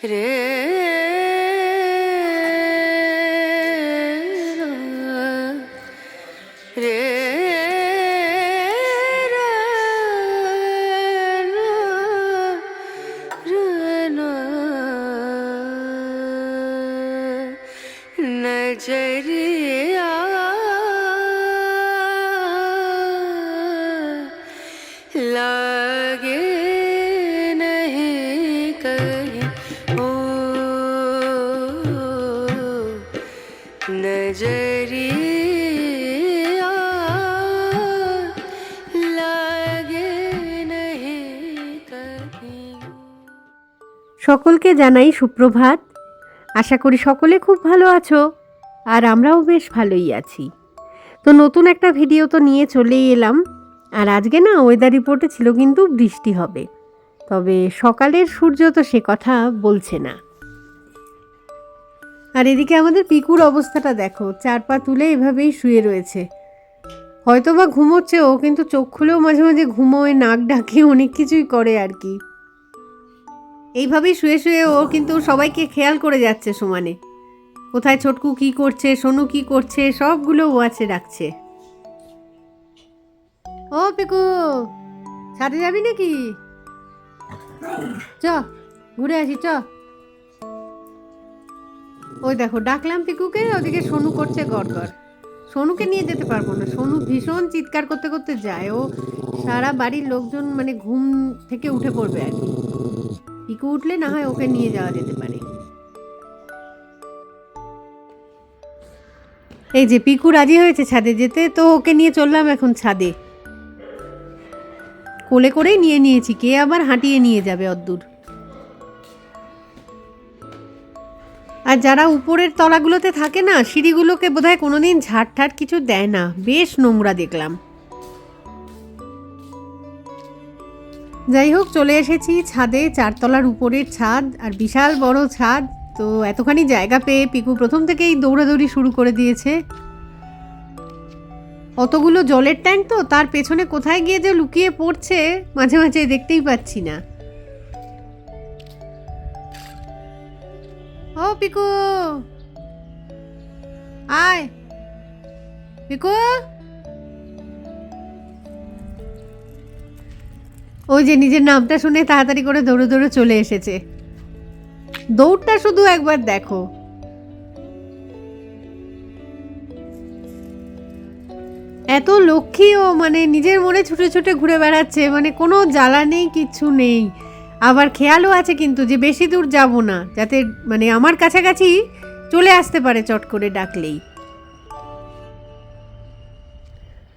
Re. সকলকে জানাই সুপ্রভাত। আশা করি সকলে খুব ভালো আছো, আর আমরাও বেশ ভালোই আছি। তো নতুন একটা ভিডিও তো নিয়ে চলেই এলাম, আর আজকে না ওয়েদার রিপোর্টে ছিল কিন্তু বৃষ্টি হবে। তবে সকালের সূর্য তো সে কথা বলছে না। আর এদিকে আমাদের পিকুর অবস্থাটা দেখো, চার পা তুলে এভাবেই শুয়ে রয়েছে। হয়তো বা ঘুমোচ্ছে ও, কিন্তু চোখ খুলেও মাঝে মাঝে ঘুমোয়, নাক ডাকে, অনেক কিছুই করে আর কি। এইভাবেই শুয়ে শুয়ে ও কিন্তু সবাইকে খেয়াল করে যাচ্ছে সমানে। কোথায় ছোটকু কি করছে, সোনু কি করছে, সবগুলো ও আছে রাখছে। ও পিকু, ছাদে যাবি নাকি? চ, ঘুরে আসি, চ। ওই দেখো, ডাকলাম পিকুকে, ওদিকে সোনু করছে গড় গড় সোনুকে নিয়ে যেতে পারব না, সোনু ভীষণ চিৎকার করতে করতে যায়। ও সারা বাড়ির লোকজন মানে ঘুম থেকে উঠে পড়বে আর কি। পিকু উঠলে না হয় ওকে নিয়ে যাওয়া যেতে পারে। এই যে পিকু রাজি হয়েছে ছাদে যেতে, তো ওকে নিয়ে চললাম এখন ছাদে। কোলে করেই নিয়ে নিয়েছি, কে আবার হাঁটিয়ে নিয়ে যাবে অদ্দূর। আর যারা উপরের তলাগুলোতে থাকে না, সিঁড়িগুলোকে বোধহয় কোনোদিন ঝাড় ঠাট কিছু দেয় না। বেশ নোংরা দেখলাম। যাই হোক, চলে এসেছি ছাদে, চারতলার উপরের ছাদ আর বিশাল বড় ছাদ। তো এতখানি জায়গা পেয়ে পিকু প্রথম থেকেই দৌড়াদৌড়ি শুরু করে দিয়েছে। অতগুলো জলের ট্যাঙ্ক তো, তার পেছনে কোথায় গিয়ে যে লুকিয়ে পড়ছে, মাঝে মাঝে দেখতেই পাচ্ছি না। ও পিকু! আয়! পিকু! ওই যে নিজের নামটা শুনে তাড়াতাড়ি করে দৌড়ে দৌড়ে চলে এসেছে। দৌড়টা শুধু একবার দেখো। এত লক্ষ্মী ও মানে নিজের মনে ছুটে ছুটে ঘুরে বেড়াচ্ছে মানে কোনো জ্বালা নেই, কিচ্ছু নেই। আবার খেয়ালও আছে কিন্তু যে বেশি দূর যাব না, যাতে মানে আমার কাছাকাছি চলে আসতে পারে চট করে ডাকলেই।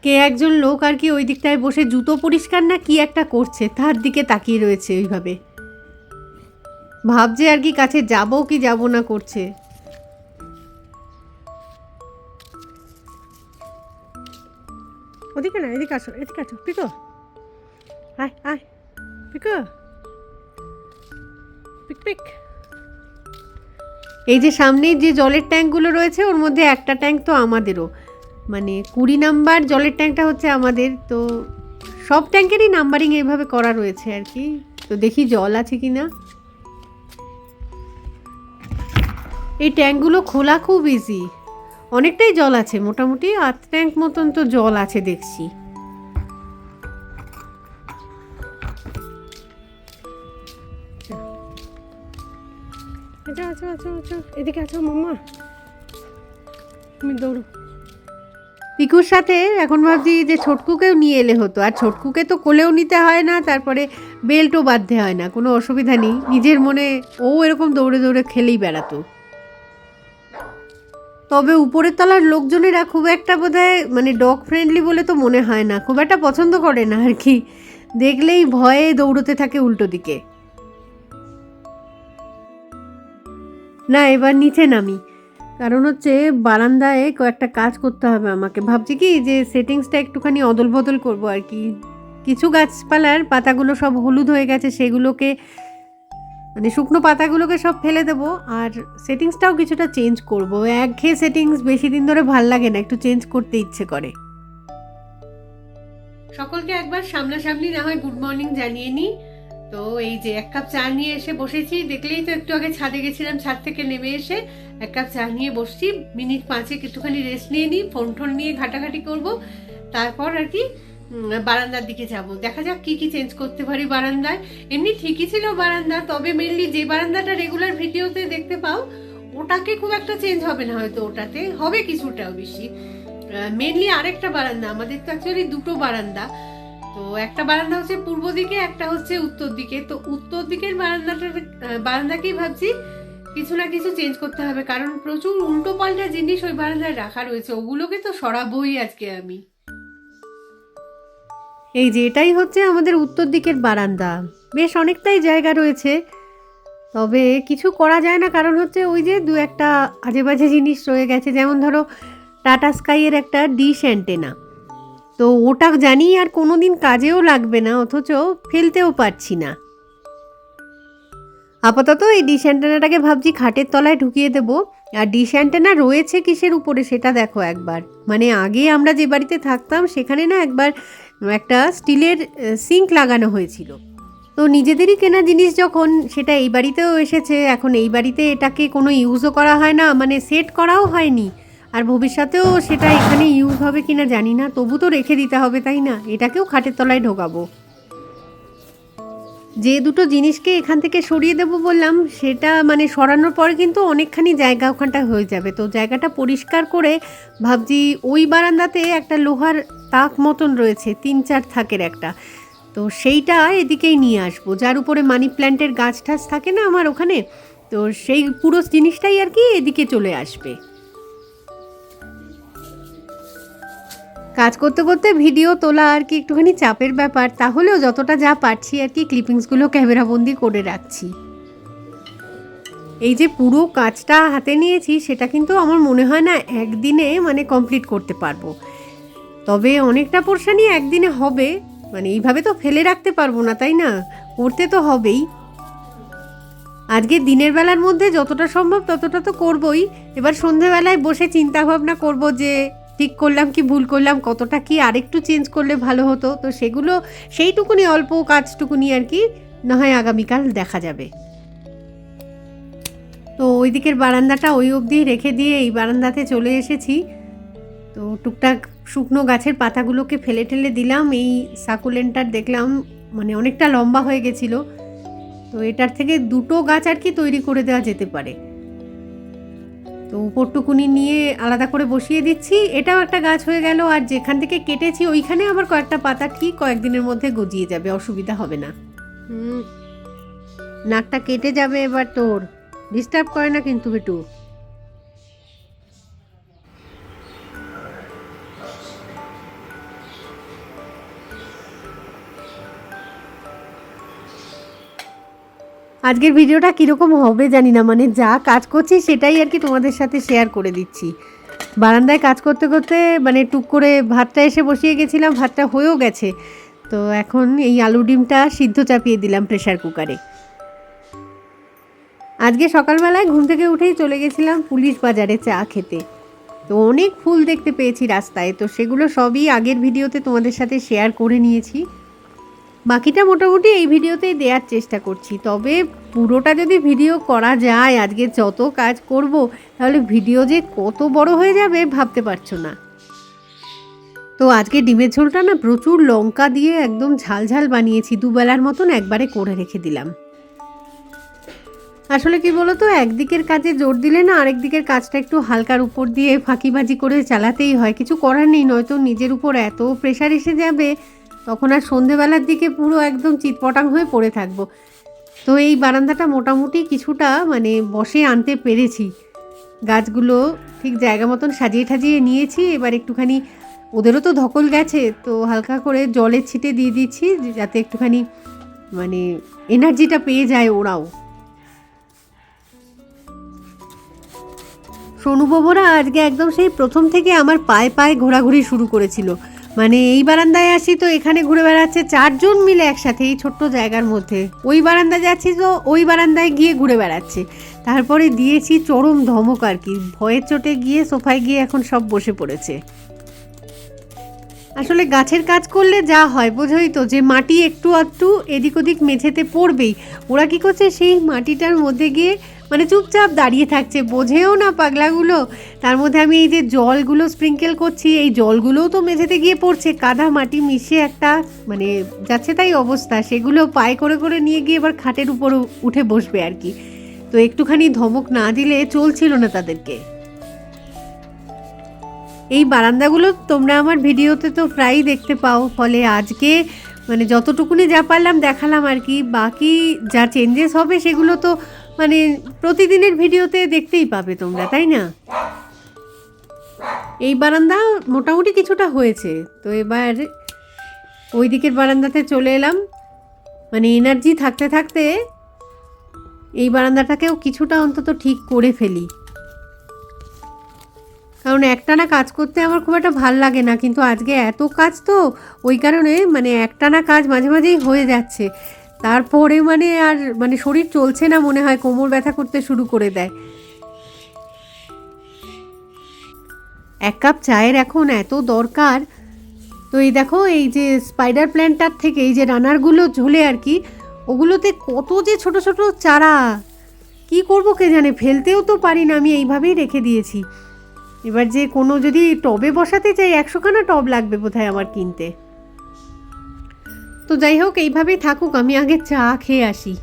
কে একজন লোক আর কি ওই দিকটায় বসে জুতো পরিষ্কার না কি একটা করছে? তার দিকে তাকিয়ে রয়েছে ওইভাবে ভাবছে আর কি কাছে যাব কি যাব না করছে। ওদিকে না, এদিকে আসো এদিকে আসো। পিকো। আয় আয়। পিকো। পিক পিক। এই যে সামনেই যে জলের ট্যাঙ্কগুলো রয়েছে, ওর মধ্যে একটা ট্যাঙ্ক তো আমাদেরও। মানে কুড়ি নাম্বার জলের ট্যাঙ্কটা হচ্ছে আমাদের, তো সব ট্যাঙ্কেরই নাম্বারিং এইভাবে করা রয়েছে আর কি। তো দেখি জল আছে কি না এই ট্যাঙ্কগুলো খোলা খুব ইজি অনেকটাই জল আছে, মোটামুটি আধ ট্যাঙ্ক মতন তো জল আছে দেখছি। আচ্ছা আচ্ছা আচ্ছা আচ্ছা এদিকে আছো মাম্মা। তুমি দৌড়ো। পিকুর সাথে এখন ভাবছি যে ছোটকুকেও নিয়ে এলে হতো। আর ছোটকুকে তো কোলেও নিতে হয় না, তারপরে বেল্টও বাঁধতে হয় না, কোনো অসুবিধা নেই। নিজের মনে ও এরকম দৌড়ে দৌড়ে খেলেই বেড়াতো। তবে উপরের তলার লোকজনেরা খুব একটা বোধহয় মানে ডগ ফ্রেন্ডলি বলে তো মনে হয় না, খুব একটা পছন্দ করে না আর কি। দেখলেই ভয়ে দৌড়তে থাকে উল্টো দিকে। না, এবার নিচে নামি। কারণ হচ্ছে বারান্দায় কয়েকটা কাজ করতে হবে আমাকে। ভাবছি কি যে সেটিংসটা একটুখানি অদল বদল করব আর কি। কিছু গাছপালার পাতাগুলো সব হলুদ হয়ে গেছে, সেগুলোকে মানে শুকনো পাতাগুলোকে সব ফেলে দেবো আর সেটিংসটাও কিছুটা চেঞ্জ করব। একঘেয়ে সেটিংস বেশি দিন ধরে ভালো লাগে না, একটু চেঞ্জ করতে ইচ্ছে করে। সকলকে একবার সামনাসামনি না হয় গুড মর্নিং জানিয়ে নিই তো এই যে এক কাপ চা নিয়ে এসে বসেছি, দেখলেই তো একটু আগে ছাদে গেছিলাম, ছাদ থেকে নেমে এসে এক কাপ চা নিয়ে বসছি মিনিট পাঁচে একটুখানি রেস্ট নিয়ে নিই ফোন টোন নিয়ে ঘাটাঘাটি করব তারপর আর কি বারান্দার দিকে যাব। দেখা যাক কি কি চেঞ্জ করতে পারি বারান্দায়। এমনি ঠিকই ছিল বারান্দা তবে মেনলি যে বারান্দাটা রেগুলার ভিডিওতে দেখতে পাও ওটাকে খুব একটা চেঞ্জ হবে না হয়তো ওটাতে হবে কিছুটা বেশি। মেনলি আরেকটা বারান্দা আমাদের তো অ্যাকচুয়ালি দুটো বারান্দা। তো একটা বারান্দা হচ্ছে পূর্ব দিকে একটা হচ্ছে উত্তর দিকে। তো উত্তর দিকের বারান্দাটার আহ, বারান্দাকেই ভাবছি কিছু না কিছু চেঞ্জ করতে হবে, কারণ প্রচুর উল্টো পাল্টা জিনিস ওই বারান্দায় রাখা রয়েছে, ওগুলোকে তো সরাবই আজকে আমি। এই যে এটাই হচ্ছে আমাদের উত্তর দিকের বারান্দা। বেশ অনেকটাই জায়গা রয়েছে, তবে কিছু করা যায় না, কারণ হচ্ছে ওই যে দু একটা আজে বাজে জিনিস রয়ে গেছে, যেমন ধরো টাটা স্কাইয়ের একটা ডিশ অ্যান্টেনা। তো ওটা জানি আর কোনো দিন কাজেও লাগবে না, অথচ ফেলতেও পারছি না। আপাতত এই ডিশ অ্যান্টেনাটাকে ভাবছি খাটের তলায় ঢুকিয়ে দেব। আর ডিশ অ্যান্টেনা রয়েছে কিসের উপরে সেটা দেখো একবার। মানে আগে আমরা যে বাড়িতে থাকতাম সেখানে না একবার একটা স্টিলের সিঙ্ক লাগানো হয়েছিল। তো নিজেদেরই কেনা জিনিস যখন সেটা এই বাড়িতেও এসেছে, এখন এই বাড়িতে এটাকে কোনো ইউজও করা হয় না মানে সেট করাও হয়নি। আর ভবিষ্যতেও সেটা এখানে ইউজ হবে কিনা জানি না, তবু তো রেখে দিতে হবে, তাই না? এটাকেও খাটের তলায় ঢোকাবো। যে দুটো জিনিসকে এখান থেকে সরিয়ে দেবো বললাম, সেটা মানে সরানোর পরে কিন্তু অনেকখানি জায়গা ওখানটা হয়ে যাবে। তো জায়গাটা পরিষ্কার করে ভাবছি ওই বারান্দাতে একটা লোহার তাক মতন রয়েছে, তিন চার থাকের একটা। তো সেইটা এদিকেই নিয়ে আসব। যার উপরে মানি প্ল্যান্টের গাছ টাছ থাকে না আমার ওখানে, তো সেই পুরো জিনিসটাই আর কি এদিকে চলে আসবে। কাজ করতে করতে ভিডিও তোলা আর কি একটুখানি চাপের ব্যাপার, তাহলেও যতটা যা পারছি আর কি ক্লিপিংসগুলো ক্যামেরাবন্দি করে রাখছি। এই যে পুরো কাজটা হাতে নিয়েছি, সেটা কিন্তু আমার মনে হয় না একদিনে মানে কমপ্লিট করতে পারব। তবে অনেকটা পোর্শনই একদিনে হবে মানে এইভাবে তো ফেলে রাখতে পারব না, তাই না? করতে তো হবেই। আজকে দিনের বেলার মধ্যে যতটা সম্ভব ততটা তো করবই। এবার সন্ধেবেলায় বসে চিন্তা ভাবনা করব যে ঠিক করলাম কি ভুল করলাম, কতটা কি আরেকটু চেঞ্জ করলে ভালো হতো? তো সেগুলো, সেইটুকুনি অল্প কাজটুকুনি আর কি, না হয় আগামীকাল দেখা যাবে। তো ওই দিকের বারান্দাটা ওই অবধি রেখে দিয়ে এই বারান্দাতে চলে এসেছি। তো টুকটাক শুকনো গাছের পাতাগুলোকে ফেলে ঠেলে দিলাম, এই সাকুলেন্টার দেখলাম মানে অনেকটা লম্বা হয়ে গেছিল। তো এটার থেকে দুটো গাছ আর কি তৈরি করে দেওয়া যেতে পারে। তো উপরটুকুনি নিয়ে আলাদা করে বসিয়ে দিচ্ছি। এটাও একটা গাছ হয়ে গেল আর যেখান থেকে কেটেছি ওইখানে আবার কয়েকটা পাতা ঠিক কয়েকদিনের মধ্যে গজিয়ে যাবে অসুবিধা হবে না। নাকটা কেটে যাবে এবার তোর। ডিস্টার্ব করে না কিন্তু বেটু আজকের ভিডিওটা কীরকম হবে জানি না মানে যা কাজ করছি সেটাই আর কি তোমাদের সাথে শেয়ার করে দিচ্ছি। বারান্দায় কাজ করতে করতে মানে টুক করে ভাতটা এসে বসিয়ে গেছিলাম, ভাতটা হয়েও গেছে। তো এখন এই আলু ডিমটা সিদ্ধ চাপিয়ে দিলাম প্রেশার কুকারে আজকে সকালবেলায় ঘুম থেকে উঠেই চলে গেছিলাম পুলিশ বাজারে চা খেতে। তো অনেক ফুল দেখতে পেয়েছি রাস্তায়, তো সেগুলো সবই আগের ভিডিওতে তোমাদের সাথে শেয়ার করে নিয়েছি। বাকিটা মোটামুটি এই ভিডিওতেই দেওয়ার চেষ্টা করছি। তবে পুরোটা যদি ভিডিও করা যায়, আজকে যত কাজ করব, তাহলে ভিডিও যে কত বড় হয়ে যাবে ভাবতে পারছ না। তো আজকে ডিমের ঝোলটা না প্রচুর লঙ্কা দিয়ে একদম ঝাল ঝাল বানিয়েছি, দুবেলার মতন একবারে করে রেখে দিলাম। আসলে কি বলতো, একদিকের কাজে জোর দিলে না আরেক দিকের কাজটা একটু হালকার উপর দিয়ে ফাঁকিবাজি করে চালাতেই হয়। কিছু করার নেই, নয়তো নিজের উপর এত প্রেশার এসে যাবে তখন আর সন্ধেবেলার দিকে পুরো একদম চিৎপটাং হয়ে পড়ে থাকব। তো এই বারান্দাটা মোটামুটি কিছুটা মানে বসে আনতে পেরেছি। গাছগুলো ঠিক জায়গা মতন সাজিয়ে ঠাজিয়ে নিয়েছি, এবার একটুখানি ওদেরও তো ধকল গেছে, তো হালকা করে জলের ছিটে দিয়ে দিচ্ছি, যাতে একটুখানি মানে এনার্জিটা পেয়ে যায় ওরাও। সোনুবাবুরা আজকে একদম সেই প্রথম থেকে আমার পায়ে পায়ে ঘোরাঘুরি শুরু করেছিল। মানে এই বারান্দায় আসি তো, এখানে ঘুরে বেড়াচ্ছে চারজন মিলে একসাথে এই ছোট্ট জায়গার মধ্যে। ওই বারান্দায় যাচ্ছি তো, ওই বারান্দায় গিয়ে ঘুরে বেড়াচ্ছে। তারপরে দিয়েছি চরম ধমক আর কি, ভয়ের চোটে গিয়ে সোফায় গিয়ে এখন সব বসে পড়েছে। আসলে গাছের কাজ করলে যা হয়, বোঝোই তো, যে মাটি একটু আধটু এদিক ওদিক মেঝেতে পড়বেই। ওরা কি করছে, সেই মাটিটার মধ্যে গিয়ে মানে চুপচাপ দাঁড়িয়ে থাকছে, বোঝেও না পাগলাগুলো। তার মধ্যে আমি এই যে জলগুলো স্প্রিঙ্কেল করছি, এই জলগুলোও তো মেঝেতে গিয়ে পড়ছে। কাদা মাটি মিশে একটা মানে যাচ্ছে তাই অবস্থা। সেগুলো পায়ে করে করে নিয়ে গিয়ে এবার খাটের উপর উঠে বসবে আর কি। তো একটুখানি ধমক না দিলে চলছিল না তাদেরকে। এই বারান্দাগুলো তোমরা আমার ভিডিওতে তো প্রায়ই দেখতে পাও। ফলে আজকে মানে যতটুকুনি যা পারলাম দেখালাম আর কি। বাকি যা চেঞ্জেস হবে সেগুলো তো মানে প্রতিদিনের ভিডিওতে দেখতেই পাবে তোমরা, তাই না? এই বারান্দা মোটামুটি কিছুটা হয়েছে, তো এবার ওই দিকের বারান্দাতে চলে এলাম। মানে এনার্জি থাকতে থাকতে এই বারান্দাটাকেও কিছুটা অন্তত ঠিক করে ফেলি। কারণ একটানা কাজ করতে আমার খুব একটা ভালো লাগে না, কিন্তু আজকে এত কাজ তো, ওই কারণে মানে একটানা কাজ মাঝে মাঝেই হয়ে যাচ্ছে। তারপরে মানে আর মানে শরীর চলছে না মনে হয়, কোমর ব্যথা করতে শুরু করে দেয়। এক কাপ চায়ের এখন এত দরকার। তো এই দেখো, এই যে স্পাইডার প্ল্যান্টার থেকে এই যে রানারগুলো ঝোলে আর কি, ওগুলোতে কত যে ছোট ছোট চারা। কি করব কে জানে, ফেলতেও তো পারি না, আমি এইভাবেই রেখে দিয়েছি। এবার যে কোনো যদি টবে বসাতে চাই, একশোখানা টব লাগবে বোধহয় আমার কিনতে। তো যাই হোক, এইভাবেই থাকুক, আমি আগে চা খেয়ে আসি।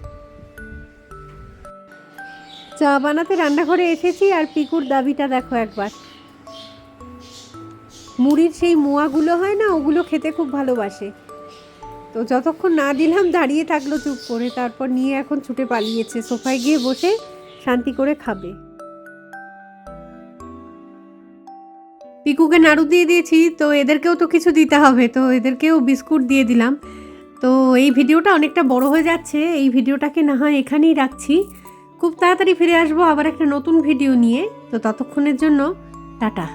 চা বানাতে রান্নাঘরে এসেছি আর পিকুর দাবিটা দেখো একবার। মুড়ির সেই মোয়াগুলো হয় না, ওগুলো খেতে খুব ভালোবাসে। তো যতক্ষণ না দিলাম, দাঁড়িয়ে থাকল চুপ করে, তারপর নিয়ে এখন ছুটে পালিয়েছে। সোফায় গিয়ে বসে শান্তি করে খাবে। পিকুকে নাড়ু দিয়ে দিয়েছি, তো এদেরকেও তো কিছু দিতে হবে, তো এদেরকেও বিস্কুট দিয়ে দিলাম। তো এই ভিডিওটা অনেকটা বড় হয়ে যাচ্ছে। এই ভিডিওটাকে না হয় এখানেই রাখছি। খুব তাড়াতাড়ি ফিরে আসব আবার একটা নতুন ভিডিও নিয়ে। তো ততক্ষণের জন্য টাটা।